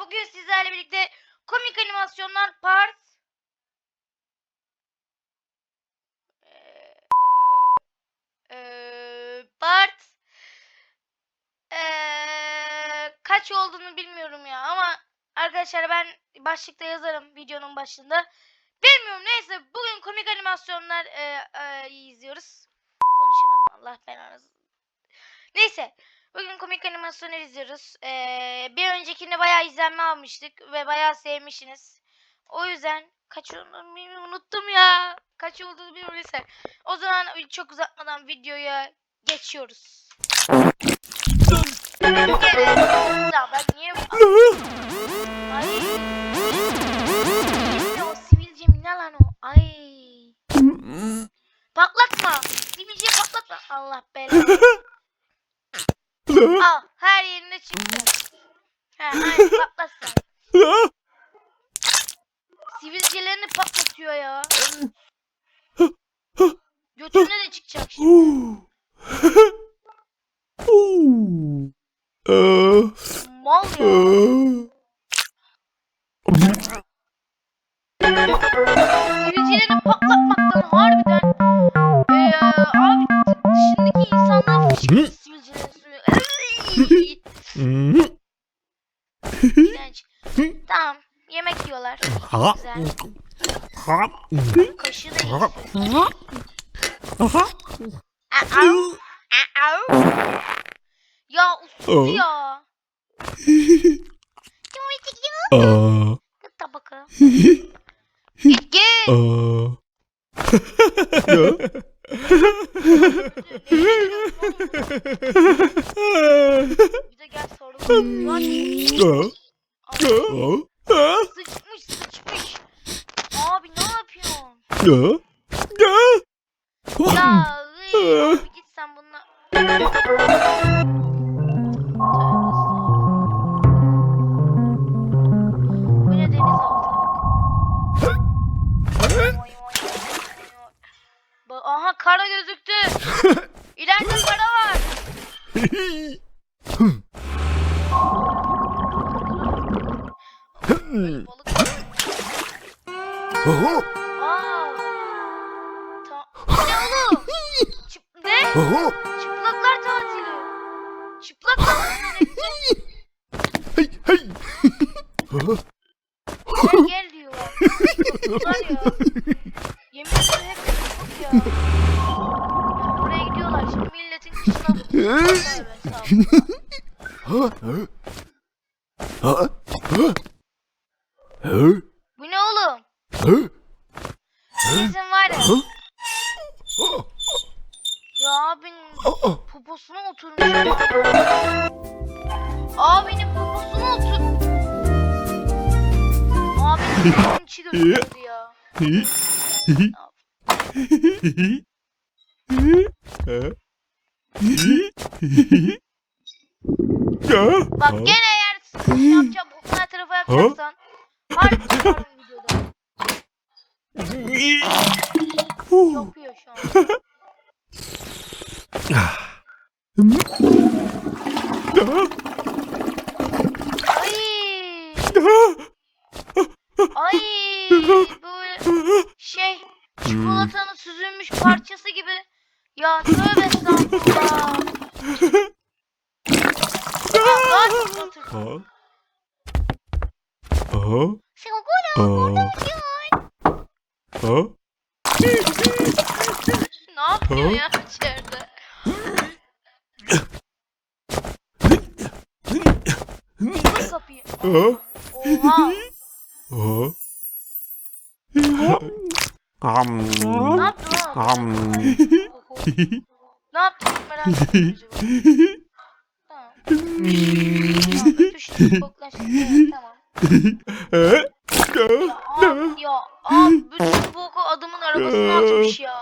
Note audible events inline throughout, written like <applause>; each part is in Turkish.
bugün sizlerle birlikte komik animasyonlar part eee, part eee, kaç olduğunu bilmiyorum ya ama arkadaşlar ben başlıkta yazarım videonun başında. Bilmiyorum neyse bugün komik animasyonlar eee, eee, izliyoruz. Konuşamadım Allah belanızı. Neyse Bugün komik animasyonlar izliyoruz. Ee, bir öncekinde bayağı izlenme almıştık ve bayağı sevmişsiniz. O yüzden kaç olduğunu unuttum ya. Kaç olduğunu neyse. O zaman çok uzatmadan videoya geçiyoruz. Mal ya. Sivilcelerini patlatmaktan harbiden eee abi dışındaki insanlar fışkırıyor. Iy, İğrenç. Tamam yemek yiyorlar. Güzel. Kaşığı da iyi. Au, au. Ya usul ya. <laughs> Git tabaka. Git git. Bir de gel sorun. Lan sıçmış sıçmış. Abi ne yapıyorsun? Ya. Iy, abi git sen bununla. Bu ne oy. Ba- Aha kara gözüktü. <laughs> İleride kara var. <laughs> Balık var. Ne? Çıplaklar tatili. Çıplaklar tatili. Gel gel diyorlar. Var ya. Yemin ederim hep çıplak ya. Ya Oraya gidiyorlar şimdi milletin kışına Tövbe estağfurullah. <laughs> Bu ne oğlum? Sizin var ya. Ya abinin poposuna oturmuş. Abinin poposuna otur. Abinin poposunu içi götürdü ya. Bak gene eğer şey yapacağım popüler tarafa yapacaksan. Harbi çıkarım videoda. Yapıyor şu an. Ay. Böyle şey çikolatanın süzülmüş parçası gibi. Ya tövbe estağfurullah. Aa, çikolata. Çikolata diyor. Ne yapıyor ya içeride? Kır kapıyı. Oha. Ne yaptın lan? Ne yaptın merak ettim. <laughs> Tamam. Tamam, öpüştük, koklaştık. Evet, tamam. Ya abi, ya abi bütün boku adamın arabasına atmış ya.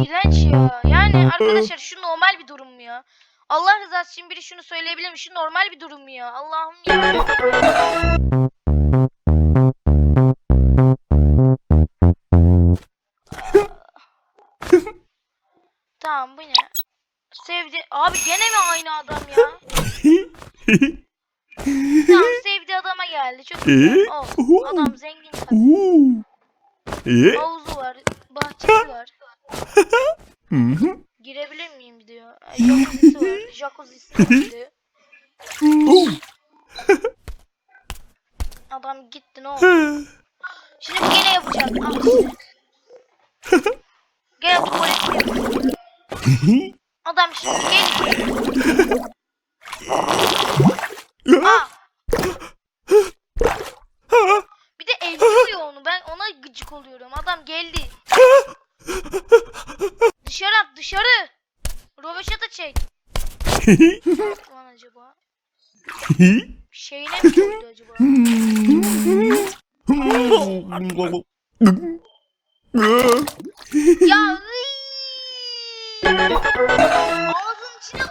İğrenç ya. Yani arkadaşlar şu normal bir durum mu ya? Allah rızası için biri şunu söyleyebilir mi? Şu normal bir durum mu ya? Allah'ım ya. <laughs> Tamam bu ne? Sevdi. Abi gene mi aynı adam ya? Tamam <laughs> sevdiği adama geldi. Çok güzel. <laughs> Oh, adam zengin tabii. Havuzu var, bahçesi var. Girebilir miyim diyor. Ay, Jacuzzi'si var. <laughs> Diyor. <laughs> Adam gitti ne oldu? Şimdi gene yapacak. Al işte. Gene yapıyor. <laughs> Adam şimdi geliyor. Aa! Bir de elliyor onu. Ben ona gıcık oluyorum. Adam geldi. Dışarı at dışarı. Rovaşata çek. Lan acaba? Şeyine mi koydu acaba? Ya! Ağzın içine!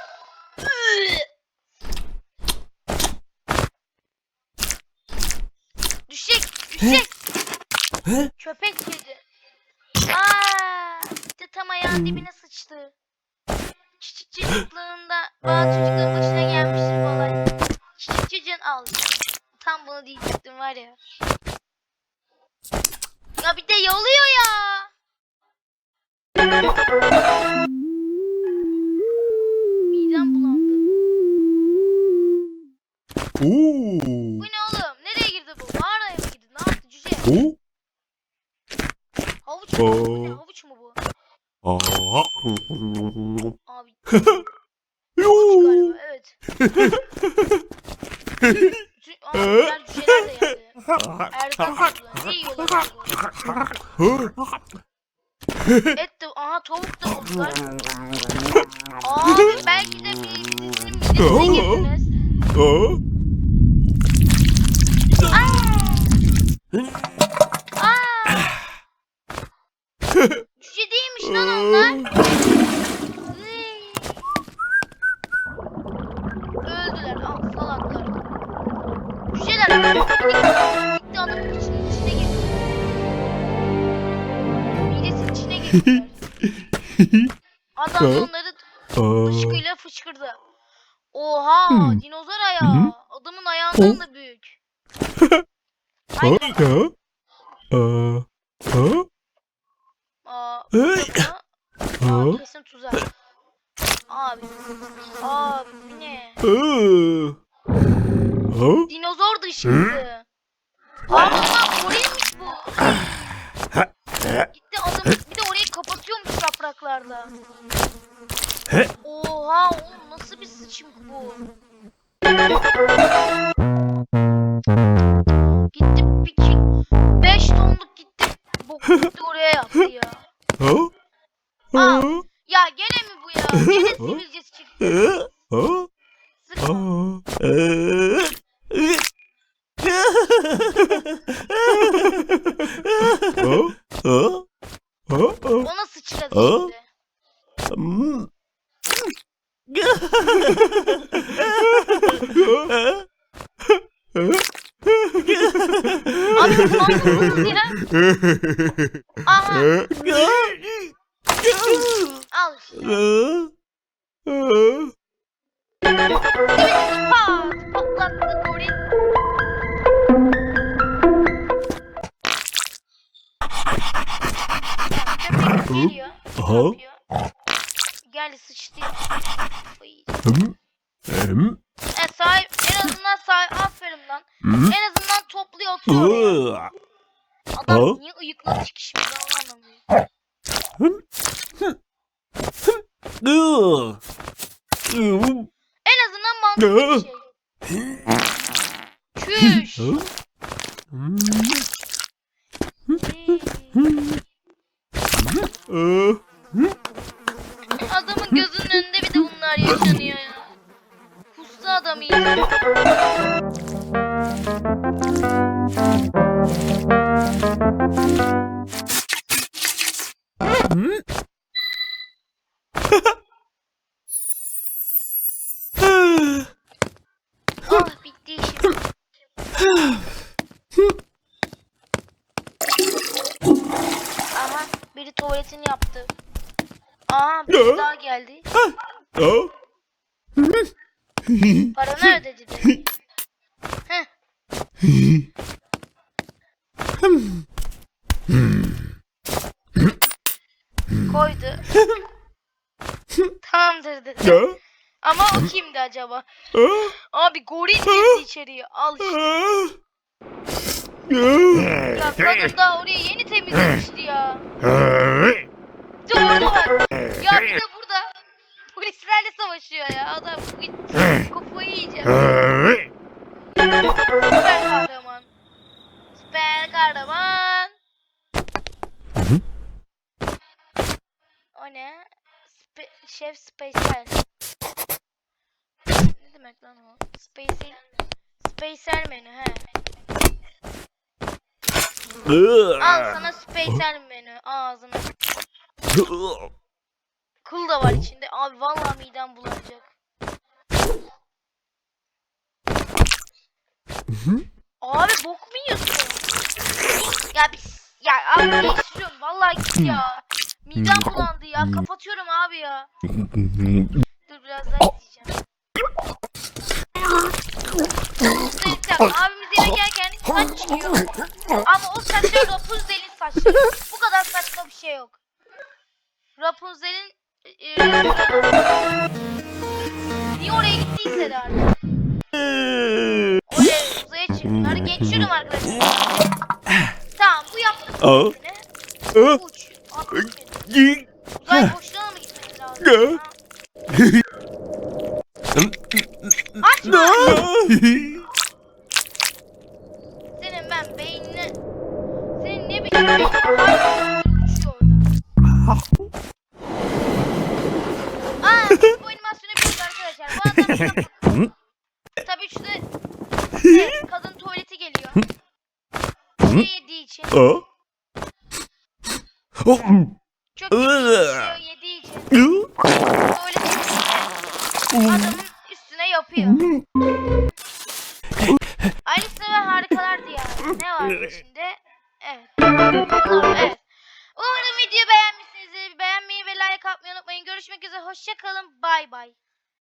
Düşecek, düşecek. Köpek girdi. Tam ayağın dibine sıçtı. Küçük çocuklığında <gasps> bazı çocukların başına gelmiştir bu olay. Küçük çocuğun al. Tam bunu diyecektim var ya. Ya bir de yoluyor ya. Midem bulandı. Oo. Bu ne oğlum? Nereye girdi bu? Mağaraya mı girdi? Ne yaptı cüce? Oo. Havuç mu? Bu ne? Havuç mu bu? Aa. Abi galiba evet. Bütün, aa, diğer cüceler de geldi. Erkan. Ne yiyorlar acaba? Et de aha tavuk da buldular. Abi belki de birisinin midesine girdiniz. Aa! Adam Ha? onları Aa. fışkıyla fışkırdı. Oha Hmm. dinozor ayağı. Adamın ayağından da büyük. Ha? <laughs> Aa. Ha? Aa? Aa, kesin tuzak. Abi. Abi ne? Aa. Dinozor dışkısı. Abi lan gorilmiş bu. <clears throat> Gitti adam bir de orayı kapatıyormuş yapraklarla. He? Oha oğlum nasıl bir sıçmış bu? Gitti bir ki 5 tonluk gitti. Bok gitti oraya yaptı ya. Ha? Aa. Ya gene mi bu ya? Gene sivilcesi çıktı. Ha? Sıkma. Aa. Ee. Ha? Ha? Ha? Ha? Ona sıçradı Aa. şimdi. Hmm. Abi nasıl ya? Aha al işte. Pat patlattı goril. Köpek geliyor. Aha. Yapıyor. Geldi sıçtı. Ay. E sahip en azından sahip aferin lan. En azından topluyor oturuyor oraya. Adam niye ıyıkla çıkışmıyor anlamıyorum. En azından mantıklı bir şey. Çüş. Hey. Biri tuvaletini yaptı. Aha biri daha geldi. Paranı ödedi de. Heh. Koydu. Tamamdır dedi. Ama o kimdi acaba? Abi goril girdi içeriye. Al işte. Ya. Ya kadın daha orayı yeni temizlemişti ya. Bir de orada var. Ya bir de burada polislerle savaşıyor ya. Adam kafayı yiyecek. Süper kahraman. Süper kahraman. O ne? Spe Şef Spacer. Ne demek lan o? Spacer. Spacer menü he. Al sana Spacer menü ağzına. Kıl da var içinde. Abi vallahi midem bulanacak. Abi bok mu yiyorsun? Ya biz ya abi değiştiriyorum. Vallahi git ya. Midem bulandı ya. Kapatıyorum abi ya. Dur biraz daha izleyeceğim. Abimiz yemek yerken saç çıkıyor. Ama o saçlar Rapunzel'in saçları. Bu kadar saçma bir şey yok. Rapunzel'in e, niye oraya gittiyse de artık. Oraya uzaya çıktı. Hadi geçiyorum arkadaşlar. Tamam bu. Ne? Ah. Uç. Uzay boşluğuna mı gitmemiz lazım? Açma. Ne yediği için. Ah. Oh. Çok iyi yediği için. Tuvalete gidiyor. Adamın üstüne yapıyor. Alice ve Harikalar Diyarı. Ne var içinde? Evet. Evet. Umarım videoyu beğenmişsinizdir. Beğenmeyi ve like atmayı unutmayın. Görüşmek üzere. Hoşçakalın. Bay bay.